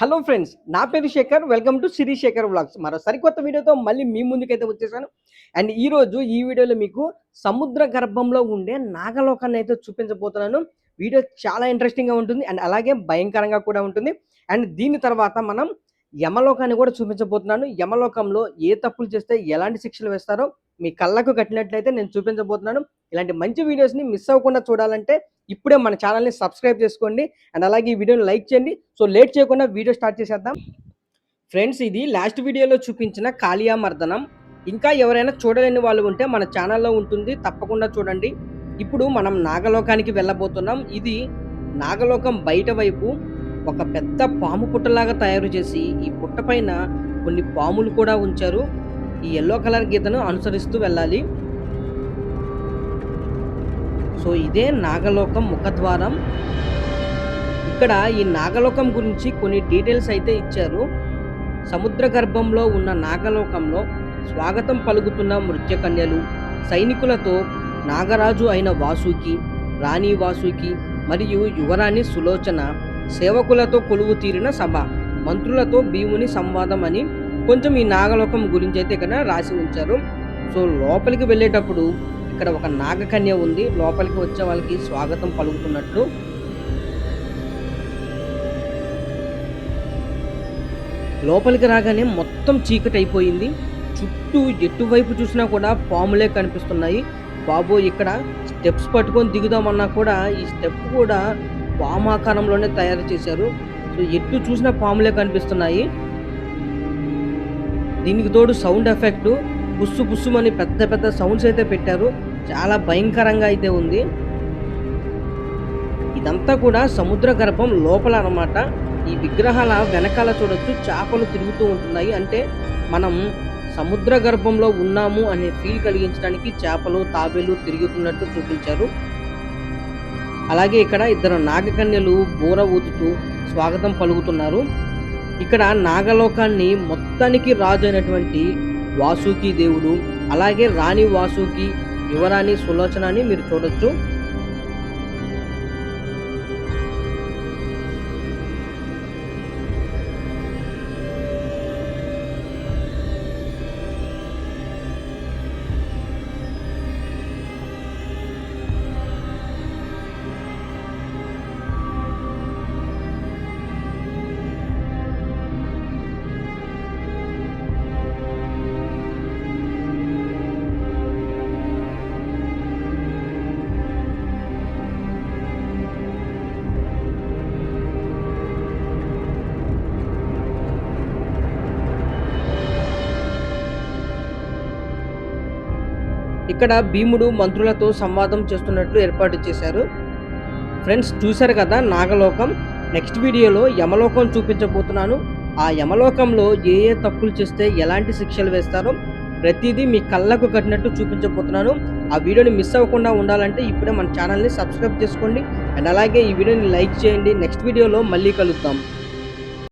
Hello friends నా పేరు Shekhar. Welcome to Siri Shekhar vlogs. మరో సరికొత్త వీడియోతో మళ్ళీ మీ ముందుకైతే వచ్చేసాను. అండ్ ఈరోజు ఈ వీడియోలో మీకు సముద్ర గర్భంలో ఉండే నాగలోకాన్ని అయితే చూపించబోతున్నాను. వీడియో చాలా ఇంట్రెస్టింగ్గా ఉంటుంది అండ్ అలాగే భయంకరంగా కూడా ఉంటుంది. అండ్ దీని తర్వాత మనం యమలోకాన్ని కూడా చూపించబోతున్నాను. యమలోకంలో ఏ తప్పులు చేస్తే ఎలాంటి శిక్షలు వేస్తారో మీ కళ్ళకు కట్టినట్లయితే నేను చూపించబోతున్నాను. ఇలాంటి మంచి వీడియోస్ని మిస్ అవ్వకుండా చూడాలంటే ఇప్పుడే మన ఛానల్ని సబ్స్క్రైబ్ చేసుకోండి అండ్ అలాగే ఈ వీడియోని లైక్ చేయండి. సో లేట్ చేయకుండా వీడియో స్టార్ట్ చేసేద్దాం. ఫ్రెండ్స్ ఇది లాస్ట్ వీడియోలో చూపించిన కాళియా మర్దనం ఇంకా ఎవరైనా చూడలేని వాళ్ళు ఉంటే మన ఛానల్లో ఉంటుంది. తప్పకుండా చూడండి. ఇప్పుడు మనం నాగలోకానికి వెళ్ళబోతున్నాం. ఇది నాగలోకం బయట వైపు ఒక పెద్ద పాము పుట్టలాగా తయారు చేసి ఈ పుట్ట పైన కొన్ని పాములు కూడా ఉంచారు. ఈ ఎల్లో కలర్ గీతను అనుసరిస్తూ వెళ్ళాలి. సో ఇదే నాగలోకం ముఖద్వారం. ఇక్కడ ఈ నాగలోకం గురించి కొన్ని డీటెయిల్స్ అయితే ఇచ్చారు. సముద్ర గర్భంలో ఉన్న నాగలోకంలో స్వాగతం పలుకుతున్న మృత్యకన్యలు సైనికులతో నాగరాజు అయిన వాసుకి రాణి వాసుకి మరియు యువరాణి సులోచన సేవకులతో కొలువు తీరిన సభ. మంత్రులతో భీముని సంవాదం అని కొంచెం ఈ నాగలోకం గురించి అయితే ఇక్కడ రాసి ఉంచారు. సో లోపలికి వెళ్ళేటప్పుడు ఇక్కడ ఒక నాగకన్య ఉంది. లోపలికి వచ్చే వాళ్ళకి స్వాగతం పలుకుతున్నట్లు. లోపలికి రాగానే మొత్తం చీకటి అయిపోయింది చుట్టూ ఎటువైపు చూసినా కూడా పాములే కనిపిస్తున్నాయి. బాబు ఇక్కడ స్టెప్స్ పట్టుకొని దిగుదామన్నా కూడా ఈ స్టెప్ కూడా పాము ఆకారంలోనే తయారు చేశారు. సో ఎటు చూసినా పాములే కనిపిస్తున్నాయి. దీనికి తోడు సౌండ్ ఎఫెక్ట్ బుస్సు బుస్సుమని పెద్ద పెద్ద సౌండ్స్ అయితే పెట్టారు. చాలా భయంకరంగా అయితే ఉంది. ఇదంతా కూడా సముద్ర గర్భం లోపల అనమాట ఈ విగ్రహాల వెనకాల చూడొచ్చు చేపలు తిరుగుతూ ఉంటున్నాయి. అంటే మనం సముద్ర గర్భంలో ఉన్నాము అనే ఫీల్ కలిగించడానికి చేపలు తాబేలు తిరుగుతున్నట్టు చూపించారు. అలాగే ఇక్కడ ఇద్దరు నాగకన్యలు బోర ఊదుతూ స్వాగతం పలుకుతున్నారు. ఇక్కడ నాగలోకాన్ని మొత్తానికి రాజు అయినటువంటి వాసుకి దేవుడు. అలాగే రాణి వాసుకి యువరాణి సులోచన అని మీరు చూడొచ్చు. ఇక్కడ భీముడు మంత్రులతో సంవాదం చేస్తున్నట్లు ఏర్పాటు చేశారు. ఫ్రెండ్స్ చూశారు కదా నాగలోకం? నెక్స్ట్ వీడియోలో యమలోకం చూపించబోతున్నాను. ఆ యమలోకంలో ఏ ఏ తప్పులు చేస్తే ఎలాంటి శిక్షలు వేస్తారో ప్రతిదీ మీ కళ్ళకు కట్టినట్టు చూపించబోతున్నాను. ఆ వీడియోని మిస్ అవ్వకుండా ఉండాలంటే ఇప్పుడే మన ఛానల్ని సబ్స్క్రైబ్ చేసుకోండి. అండ్ అలాగే ఈ వీడియోని లైక్ చేయండి. నెక్స్ట్ వీడియోలో మళ్ళీ కలుద్దాం.